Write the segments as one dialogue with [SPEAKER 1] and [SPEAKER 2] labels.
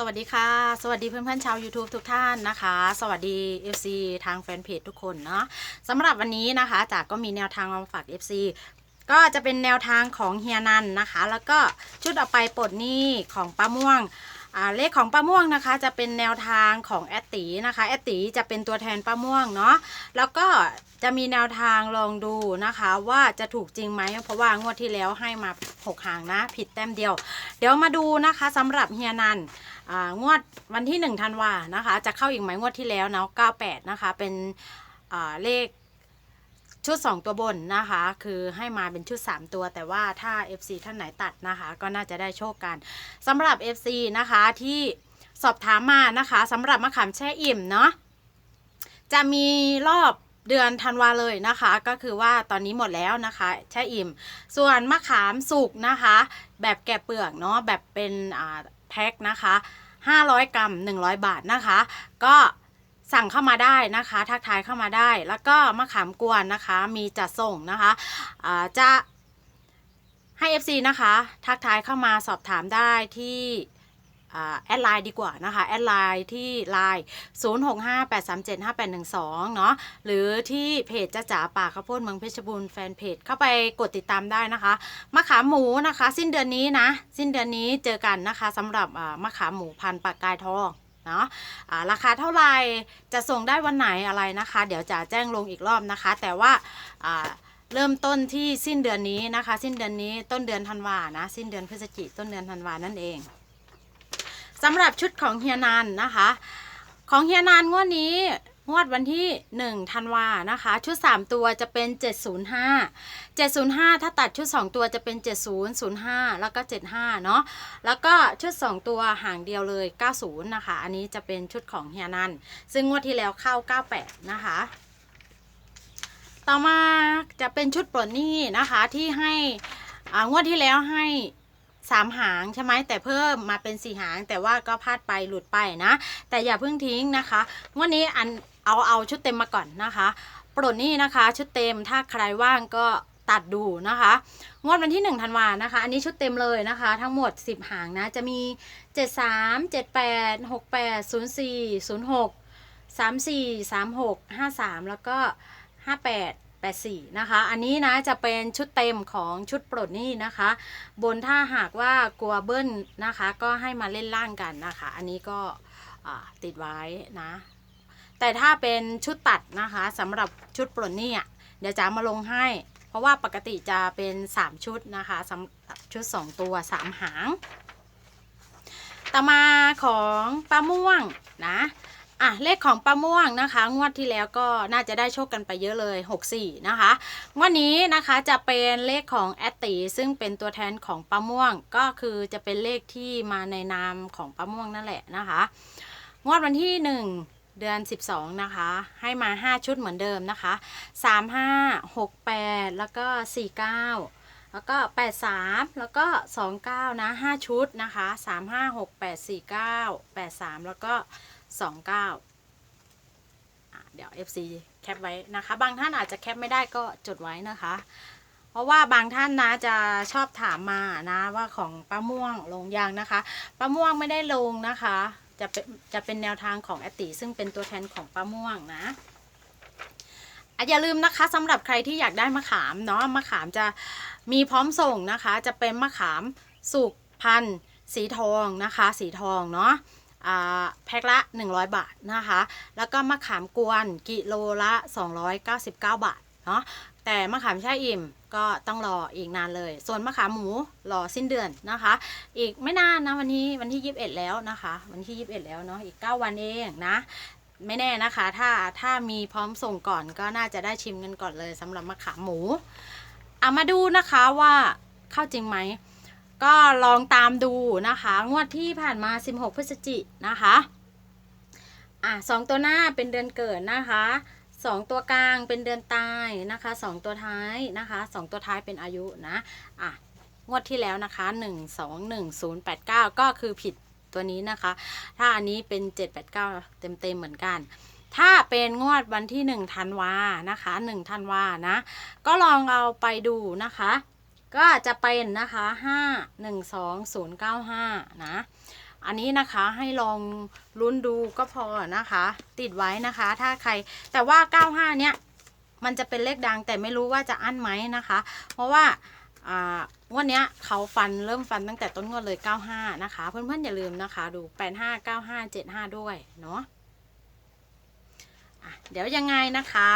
[SPEAKER 1] สวัสดีค่ะ สวัสดีเพื่อนๆชาว YouTube ทุกท่านนะคะ สวัสดี FC ทางแฟนเพจทุกคนเนาะสำหรับวันนี้นะคะจากก็มีแนวทางมาฝาก FC ก็จะเป็นแนวทางของเฮียนันนะคะ แล้วก็ชุดเอาไปปลดหนี้ของป้าม่วงเลขของป้าม่วงนะคะจะเป็นแนวทางของแอตตีนะคะแอตตีจะเป็นตัวแทนป้าม่วงเนาะแล้วก็จะมีแนวทางลองดูนะคะว่าจะถูกจริงไหมเพราะว่างวดที่แล้วให้มาหกหางนะ ผิดแต้มเดียว เดี๋ยวมาดูนะคะสำหรับเฮียนัน งวดวันที่ 1 ธันวานะคะ จะเข้าอีกไหมงวดที่แล้วเนาะ98 นะคะ เป็นเลขชุด 2 ตัวบนนะคะ คือให้มาเป็นชุด 3 ตัว แต่ว่าถ้า FC ท่านไหนตัดนะคะ ก็น่าจะได้โชคกันสำหรับ FC นะคะที่สอบถามมานะคะสำหรับมะขามแช่อิ่มเนาะจะมีรอบเดือนธันวาเลยนะคะ ก็คือว่าตอนนี้หมดแล้วนะคะ แช่อิ่ม ส่วนมะขามสุกนะคะ แบบแกะเปลือกเนาะแบบเป็นอ่า แพ็คนะคะ 500 กรัม 100 บาทนะคะ ก็สั่งเข้ามาได้นะคะ ทักทายเข้ามาได้ แล้วก็มะขามกวนนะคะ มีจัดส่งนะคะจะให้ FC นะคะ ทักทายเข้ามาสอบถามได้ที่ แอดไลน์ดีกว่านะคะแอดไลน์ที่ไลน์0658375812 เนาะหรือที่เพจจ้าจ๋าป่าข้าวโพดเมืองเพชรบูรณ์แฟนเพจเข้าไปกดติดตามได้นะคะมะขามหมูนะคะ สิ้นเดือนนี้นะ สิ้นเดือนนี้เจอกันนะคะสำหรับมะขามหมูพันปากกายทองเนาะราคาเท่าไหร่จะส่งได้วันไหนอะไรนะคะ เดี๋ยวจะแจ้งลงอีกรอบนะคะ แต่ว่าอ่าเริ่มต้นที่สิ้นเดือนนี้นะคะ สิ้นเดือนนี้ต้นเดือนธันวานะ สิ้นเดือนพฤศจิกต้นเดือนธันวานั่นเอง สำหรับชุดของเฮียนันนะคะ ของเฮียนานงวดนี้งวดวันที่1ธันวานะคะ ชุด 3 ตัวจะเป็น 705 705 ถ้าตัดชุด 2 ตัวจะเป็น 7005 แล้วก็ 75 เนาะแล้วก็ชุด 2 ตัวห่างเดียวเลย 90 นะคะ อันนี้จะเป็นชุดของเฮียนัน ซึ่งงวดที่แล้วเข้า 98 นะคะ ต่อมาจะเป็นชุดปลดหนี้นะคะที่ให้อางวดที่แล้วให้ สามหางใช่ไหมแต่เพิ่มมาเป็นสี่หาง แต่ว่าก็พลาดไปหลุดไปนะ แต่อย่าเพิ่งทิ้งนะคะงวันนี้อันเอาเอาชุดเต็มมาก่อนนะคะโปรดนี่นะคะ ชุดเต็มถ้าใครว่างก็ตัดดูนะคะงวดวันที่1ธันวานะคะ อันนี้ชุดเต็มเลยนะคะ ทั้งหมด 10 หางนะ จะมี 73 78 68 04 06 34 36 53 แล้วก็ 58 84นะคะ อันนี้นะจะเป็นชุดเต็มของชุดปลดหนี้นะคะ บนถ้าหากว่ากลัวเบิ้ลนะคะ ก็ให้มาเล่นล่างกันนะคะ อันนี้ก็ติดไว้นะ แต่ถ้าเป็นชุดตัดนะคะสำหรับชุดปลดหนี้เดี๋ยวจะมาลงให้ เพราะว่าปกติจะเป็น 3 ชุดนะคะสำหรับชุด 2 ตัว 3 หาง ต่อมาของป้าม่วงนะ อะเลขของป้าม่วงนะคะ งวดที่แล้วก็น่าจะได้โชคกันไปเยอะเลย 64 นะคะ งวดนี้นะคะจะเป็นเลขของแอตตีซึ่งเป็นตัวแทนของป้าม่วง ก็คือจะเป็นเลขที่มาในนามของป้าม่วงนั่นแหละนะคะ งวดวันที่ 1เดือน 12 นะคะ ให้มา 5 ชุดเหมือนเดิมนะคะ 35 68 แล้วก็ 49 แล้วก็ 83 แล้วก็ 29 นะ 5 ชุดนะคะ 35 68 49 83 แล้วก็ 29อะเดี๋ยว FC แคปไว้นะคะ บางท่านอาจจะแคปไม่ได้ก็จดไว้นะคะ เพราะว่าบางท่านนะจะชอบถามมานะว่าของป้าม่วงลงยังนะคะป้าม่วงไม่ได้ลงนะคะ จะเป็นจะเป็นแนวทางของแอตติซึ่งเป็นตัวแทนของป้าม่วงนะอย่าลืมนะคะสำหรับใครที่อยากได้มะขามเนาะมะขามจะมีพร้อมส่งนะคะ จะเป็นมะขามสุกพันธุ์สีทองนะคะ สีทองเนาะ แพ็คละ 100 บาทนะคะ แล้วก็มะขามกวนกิโลละ 299 บาทเนาะแต่มะขามแช่อิ่มก็ต้องรออีกนานเลย ส่วนมะขามหมูรอสิ้นเดือนนะคะ อีกไม่นานนะวันนี้วันที่ 21 แล้วนะคะ วันที่ 21 แล้วเนาะอีก 9 วันเองนะไม่แน่นะคะ ถ้าถ้ามีพร้อมส่งก่อนก็น่าจะได้ชิมกันก่อนเลยสำหรับมะขามหมูเอามาดูนะคะว่าเข้าจริงไหม ก็ลองตามดูนะคะ งวดที่ผ่านมา 16 พฤศจิกนะคะอะสองตัวหน้าเป็นเดือนเกิดนะคะสองตัวกลางเป็นเดือนตายนะคะสองตัวท้ายนะคะสองตัวท้ายเป็นอายุนะอะงวดที่แล้วนะคะ 1 2 1 0 8 9 ก็คือผิดตัวนี้นะคะ ถ้าอันนี้เป็น 7 8 9 เต็มเต็มเหมือนกัน ถ้าเป็นงวดวันที่1ธันวานะคะ1ธันวานะ ก็ลองเอาไปดูนะคะ ก็จะเป็นนะคะ5 1 2 0 9 5นะ อันนี้นะคะให้ลองลุ้นดูก็พอนะคะ ติดไว้นะคะ ถ้าใครแต่ว่า95เนี่ยมันจะเป็นเลขดังแต่ไม่รู้ว่าจะอั้นไหมนะคะ เพราะว่าวดเนี้ยเขาฟันเริ่มฟันตั้งแต่ต้นงวดเลย 95 นะคะ เพื่อนๆอย่าลืมนะคะ ดู 85 95 75 ด้วย เนาะะเดี๋ยวยังไงนะคะ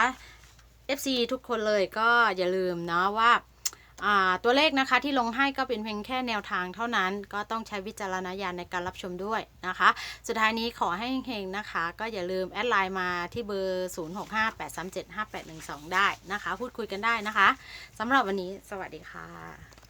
[SPEAKER 1] FC ทุกคนเลยก็อย่าลืมเนาะว่า ตัวเลขนะคะที่ลงให้ก็เป็นเพียงแค่แนวทางเท่านั้น ก็ต้องใช้วิจารณญาณในการรับชมด้วยนะคะ สุดท้ายนี้ขอให้เฮงนะคะ ก็อย่าลืมแอดไลน์มาที่เบอร์ 0658375812 ได้นะคะ พูดคุยกันได้นะคะสำหรับวันนี้สวัสดีค่ะ